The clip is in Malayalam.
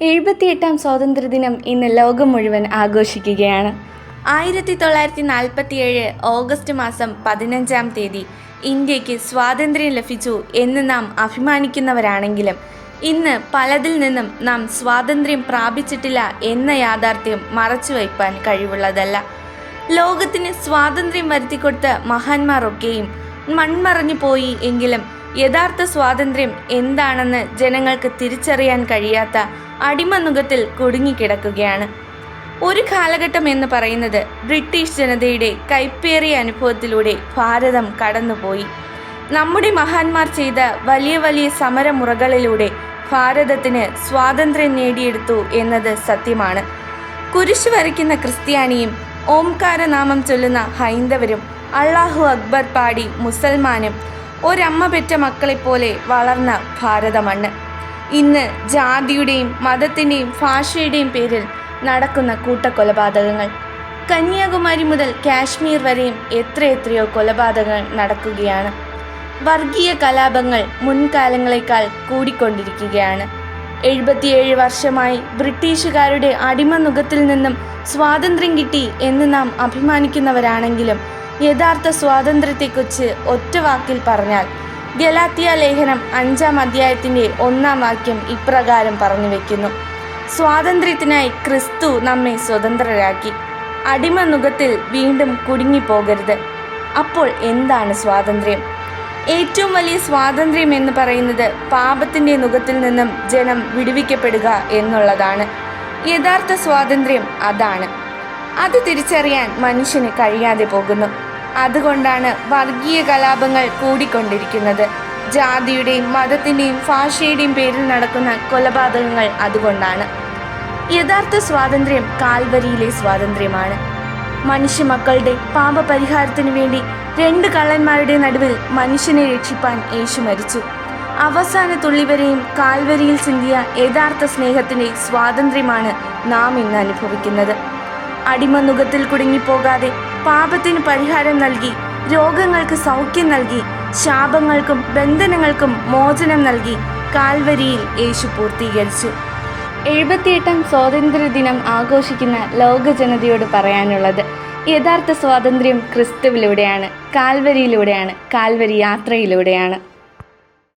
എഴുപത്തിയെട്ടാം സ്വാതന്ത്ര്യദിനം ഇന്ന് ലോകം മുഴുവൻ ആഘോഷിക്കുകയാണ്. ആയിരത്തി തൊള്ളായിരത്തി നാൽപ്പത്തിയേഴ് ഓഗസ്റ്റ് മാസം പതിനഞ്ചാം തീയതി ഇന്ത്യയ്ക്ക് സ്വാതന്ത്ര്യം ലഭിച്ചു എന്ന് നാം അഭിമാനിക്കുന്നവരാണെങ്കിലും ഇന്ന് പലതിൽ നിന്നും നാം സ്വാതന്ത്ര്യം പ്രാപിച്ചിട്ടില്ല എന്ന യാഥാർത്ഥ്യം മറച്ചുവയ്പ്പാൻ കഴിവുള്ളതല്ല. ലോകത്തിന് സ്വാതന്ത്ര്യം വരുത്തിക്കൊടുത്ത മഹാന്മാരൊക്കെയും മൺമറഞ്ഞു പോയി എങ്കിലും യഥാർത്ഥ സ്വാതന്ത്ര്യം എന്താണെന്ന് ജനങ്ങൾക്ക് തിരിച്ചറിയാൻ കഴിയാത്ത അടിമനുഖത്തിൽ കുടുങ്ങിക്കിടക്കുകയാണ്. ഒരു കാലഘട്ടം എന്ന് പറയുന്നത് ബ്രിട്ടീഷ് ജനതയുടെ കൈപ്പേറിയ അനുഭവത്തിലൂടെ ഭാരതം കടന്നുപോയി. നമ്മുടെ മഹാന്മാർ ചെയ്ത വലിയ വലിയ സമരമുറകളിലൂടെ ഭാരതത്തിന് സ്വാതന്ത്ര്യം നേടിയെടുത്തു എന്നത് സത്യമാണ്. കുരിശ് വരയ്ക്കുന്ന ക്രിസ്ത്യാനിയും ഓംകാരനാമം ചൊല്ലുന്ന ഹൈന്ദവരും അള്ളാഹു അക്ബർ പാടി മുസൽമാനും ഒരമ്മ പെറ്റ മക്കളെപ്പോലെ വളർന്ന ഭാരതമണ്ണ്. ഇന്ന് ജാതിയുടെയും മതത്തിന്റെയും ഭാഷയുടെയും പേരിൽ നടക്കുന്ന കൂട്ടക്കൊലപാതകങ്ങൾ. കന്യാകുമാരി മുതൽ കാശ്മീർ വരെയും എത്രയെത്രയോ കൊലപാതകങ്ങൾ നടക്കുകയാണ്. വർഗീയ കലാപങ്ങൾ മുൻകാലങ്ങളെക്കാൾ കൂടിക്കൊണ്ടിരിക്കുകയാണ്. എഴുപത്തിയേഴ് വർഷമായി ബ്രിട്ടീഷുകാരുടെ അടിമനുഖത്തിൽ നിന്നും സ്വാതന്ത്ര്യം കിട്ടി എന്ന് നാം അഭിമാനിക്കുന്നവരാണെങ്കിലും യഥാർത്ഥ സ്വാതന്ത്ര്യത്തെക്കുറിച്ച് ഒറ്റ വാക്കിൽ പറഞ്ഞാൽ ഗലാത്തിയ ലേഖനം അഞ്ചാം അധ്യായത്തിന്റെ ഒന്നാം വാക്യം ഇപ്രകാരം പറഞ്ഞു വെക്കുന്നു. സ്വാതന്ത്ര്യത്തിനായി ക്രിസ്തു നമ്മെ സ്വതന്ത്രരാക്കി. അടിമ നുഖത്തിൽ വീണ്ടും കുടുങ്ങിപ്പോകരുത്. അപ്പോൾ എന്താണ് സ്വാതന്ത്ര്യം? ഏറ്റവും വലിയ സ്വാതന്ത്ര്യം എന്ന് പറയുന്നത് പാപത്തിന്റെ നുഖത്തിൽ നിന്നും ജനം വിടുവിക്കപ്പെടുക എന്നുള്ളതാണ്. യഥാർത്ഥ സ്വാതന്ത്ര്യം അതാണ്. അത് തിരിച്ചറിയാൻ മനുഷ്യന് കഴിയാതെ പോകുന്നു. അതുകൊണ്ടാണ് വർഗീയ കലാപങ്ങൾ കൂടിക്കൊണ്ടിരിക്കുന്നത്. ജാതിയുടെയും മതത്തിന്റെയും ഭാഷയുടെയും പേരിൽ നടക്കുന്ന കൊലപാതകങ്ങൾ അതുകൊണ്ടാണ്. യഥാർത്ഥ സ്വാതന്ത്ര്യം കാൽവരിയിലെ സ്വാതന്ത്ര്യമാണ്. മനുഷ്യ മക്കളുടെ പാപപരിഹാരത്തിനു വേണ്ടി രണ്ട് കള്ളന്മാരുടെ നടുവിൽ മനുഷ്യനെ രക്ഷിപ്പാൻ യേശു മരിച്ചു. അവസാന തുള്ളിവരെയും കാൽവരിയിൽ ചിന്തിയ യഥാർത്ഥ സ്നേഹത്തിന്റെ സ്വാതന്ത്ര്യമാണ് നാം ഇന്ന് അനുഭവിക്കുന്നത്. അടിമനുഖത്തിൽ കുടുങ്ങിപ്പോകാതെ പാപത്തിന് പരിഹാരം നൽകി രോഗങ്ങൾക്ക് സൗഖ്യം നൽകി ശാപങ്ങൾക്കും ബന്ധനങ്ങൾക്കും മോചനം നൽകി കാൽവരിയിൽ യേശു പൂർത്തീകരിച്ചു. എഴുപത്തിയെട്ടാം സ്വാതന്ത്ര്യദിനം ആഘോഷിക്കുന്ന ലോക ജനതയോട് പറയാനുള്ളത് യഥാർത്ഥ സ്വാതന്ത്ര്യം ക്രിസ്തുവിലൂടെയാണ് കാൽവരിയിലൂടെയാണ് കാൽവരി യാത്രയിലൂടെയാണ്.